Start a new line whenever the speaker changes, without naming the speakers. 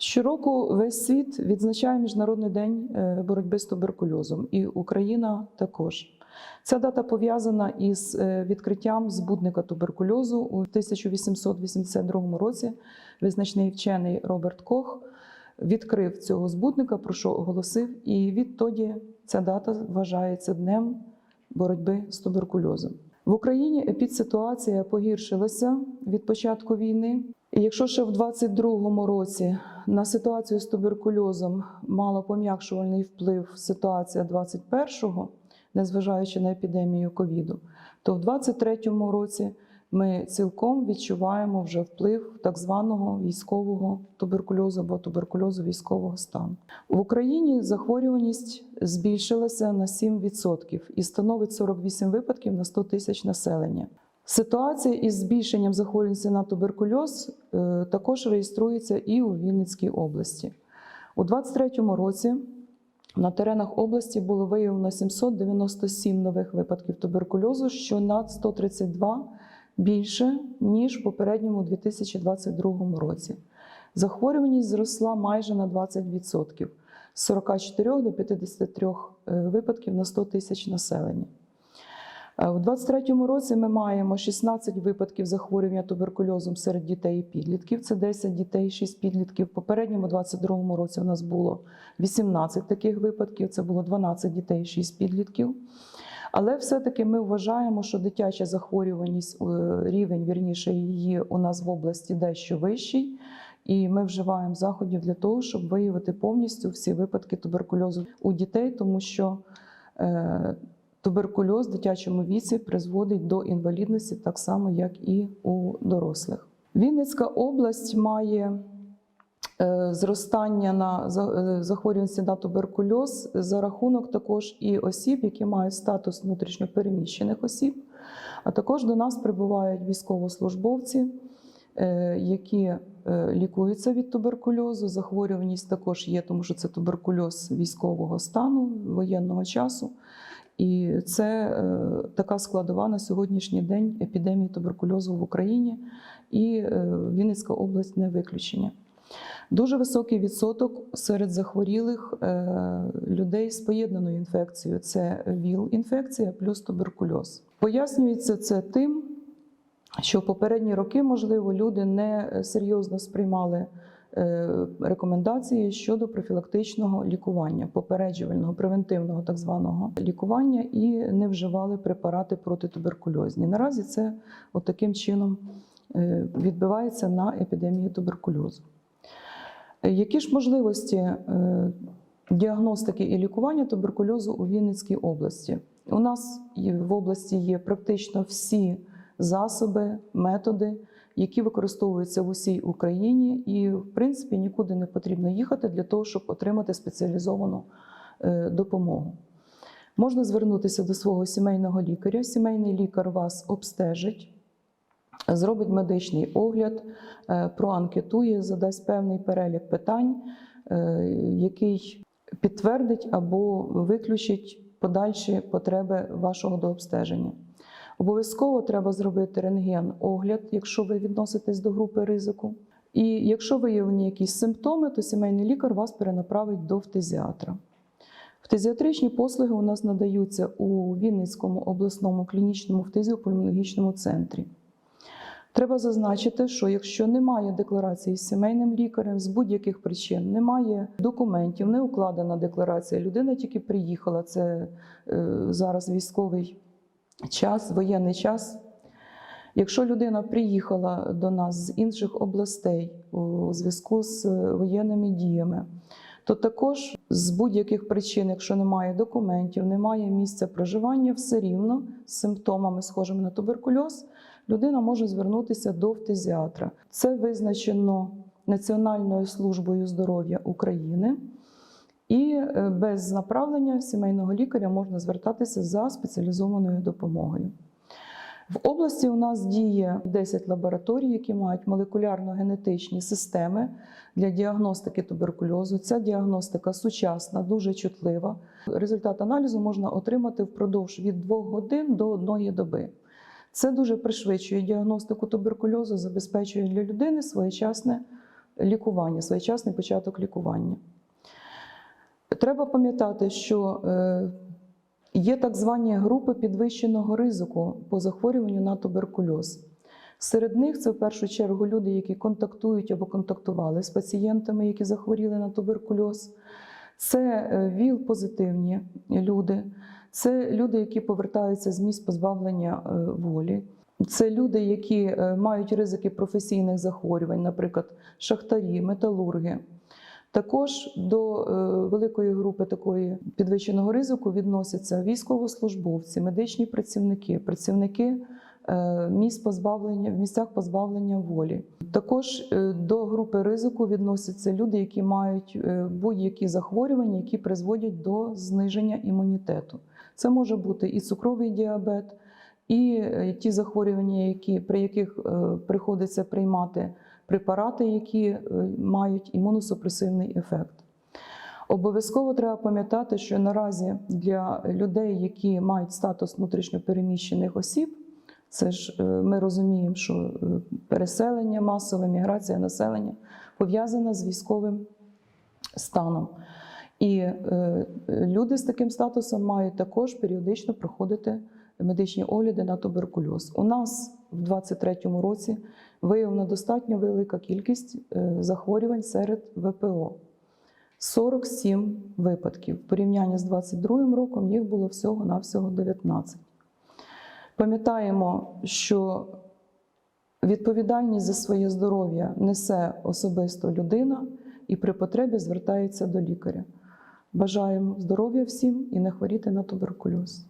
Щороку весь світ відзначає Міжнародний день е, боротьби з туберкульозом, і Україна також. Ця дата пов'язана із е, відкриттям збудника туберкульозу у 1882 році. Визначний вчений Роберт Кох відкрив цього збудника, про що оголосив, і відтоді ця дата вважається днем боротьби з туберкульозом. В Україні епідситуація погіршилася від початку війни. Якщо ще в 22-му році на ситуацію з туберкульозом мала пом'якшувальний вплив ситуація 21-го, незважаючи на епідемію ковіду, то в 23-му році ми цілком відчуваємо вже вплив так званого військового туберкульозу або туберкульозу військового стану. В Україні захворюваність збільшилася на 7% і становить 48 випадків на 100 тисяч населення. Ситуація із збільшенням захворюваності на туберкульоз е, також реєструється і у Вінницькій області. У 2023 році на теренах області було виявлено 797 нових випадків туберкульозу, що на 132 більше, ніж в попередньому 2022 році. Захворюваність зросла майже на 20% з 44 до 53 випадків на 100 тисяч населення. Е, У 2023 році ми маємо 16 випадків захворювання туберкульозом серед дітей і підлітків. Це 10 дітей, 6 підлітків. В попередньому 2022 році у нас було 18 таких випадків. Це було 12 дітей, 6 підлітків. Але все-таки ми вважаємо, що дитяча захворюваність, е, рівень вірніше її у нас в області дещо вищий. І ми вживаємо заходів для того, щоб виявити повністю всі випадки туберкульозу у дітей, тому що е, туберкульоз в дитячому віці призводить до інвалідності так само, як і у дорослих. Вінницька область має е, зростання на е, захворюваності на туберкульоз за рахунок також і осіб, які мають статус внутрішньопереміщених осіб. А також до нас прибувають військовослужбовці, е, які лікуються від туберкульозу. Захворюваність також є, тому що це туберкульоз військового стану воєнного часу. І це е, така складова на сьогоднішній день епідемії туберкульозу в Україні, і е, Вінницька область не виключення. Дуже високий відсоток серед захворілих е, людей з поєднаною інфекцією це ВІЛ-інфекція плюс туберкульоз. Пояснюється це тим, що попередні роки, можливо, люди не серйозно сприймали рекомендації щодо профілактичного лікування, попереджувального, превентивного так званого лікування і не вживали препарати протитуберкульозні. Наразі це таким чином е, відбивається на епідемії туберкульозу. Е, Які ж можливості е, діагностики і лікування туберкульозу у Вінницькій області? У нас в області є практично всі засоби, методи, які використовуються в усій Україні, і в принципі нікуди не потрібно їхати для того, щоб отримати спеціалізовану е, допомогу. Можна звернутися до свого сімейного лікаря. Сімейний лікар вас обстежить, зробить медичний огляд, е, проанкетує, задасть певний перелік питань, е, який підтвердить або виключить подальші потреби вашого дообстеження. Обов'язково треба зробити рентген-огляд, якщо ви відноситесь до групи ризику. І якщо виявлені якісь симптоми, то сімейний лікар вас перенаправить до фтизіатра. Фтизіатричні послуги у нас надаються у Вінницькому обласному клінічному фтизіопульмонологічному центрі. Треба зазначити, що якщо немає декларації з сімейним лікарем з будь-яких причин, немає документів, не укладена декларація, людина тільки приїхала, це е, зараз військовий час, воєнний час. Якщо людина приїхала до нас з інших областей у зв'язку з е, воєнними діями, то також з будь-яких причин, якщо немає документів, немає місця проживання, все рівно з симптомами, схожими на туберкульоз, людина може звернутися до фтизіатра. Це визначено Національною службою здоров'я України. І е, без направлення сімейного лікаря можна звертатися за спеціалізованою допомогою. В області у нас діє 10 лабораторій, які мають молекулярно-генетичні системи для діагностики туберкульозу. Ця діагностика сучасна, дуже чутлива. Результат аналізу можна отримати впродовж від 2 годин до 1 доби. Це дуже пришвидшує діагностику туберкульозу, забезпечує для людини своєчасне лікування, своєчасний початок лікування. Треба пам'ятати, що е, є так звані групи підвищеного ризику по захворюванню на туберкульоз. Серед них це в першу чергу люди, які контактують або контактували з пацієнтами, які захворіли на туберкульоз. Це е, ВІЛ-позитивні люди, це люди, які повертаються з місць позбавлення е, волі. Це люди, які мають ризики професійних захворювань, наприклад, шахтарі, металурги. Також до е, великої групи такої підвищеного ризику відносяться військовослужбовці, медичні працівники, працівники е, місць позбавлення в місцях позбавлення волі. Також е, до групи ризику відносяться люди, які мають будь-які захворювання, які призводять до зниження імунітету. Це може бути і цукровий діабет, і ті захворювання, які, при яких приходиться приймати препарати, які е, мають імуносупресивний ефект. Обов'язково треба пам'ятати, що наразі для людей, які мають статус внутрішньопереміщених осіб, це ж е, ми розуміємо, що е, переселення, масова міграція населення пов'язана з військовим станом. І люди з таким статусом мають також періодично проходити медичні огляди на туберкульоз. У нас в 2023 році виявлена достатньо велика кількість е, захворювань серед ВПО. 47 випадків. В порівнянні з 2022 роком їх було всього-навсього 19. Пам'ятаємо, що відповідальність за своє здоров'я несе особисто людина і при потребі звертається до лікаря. Бажаємо здоров'я всім і не хворіти на туберкульоз.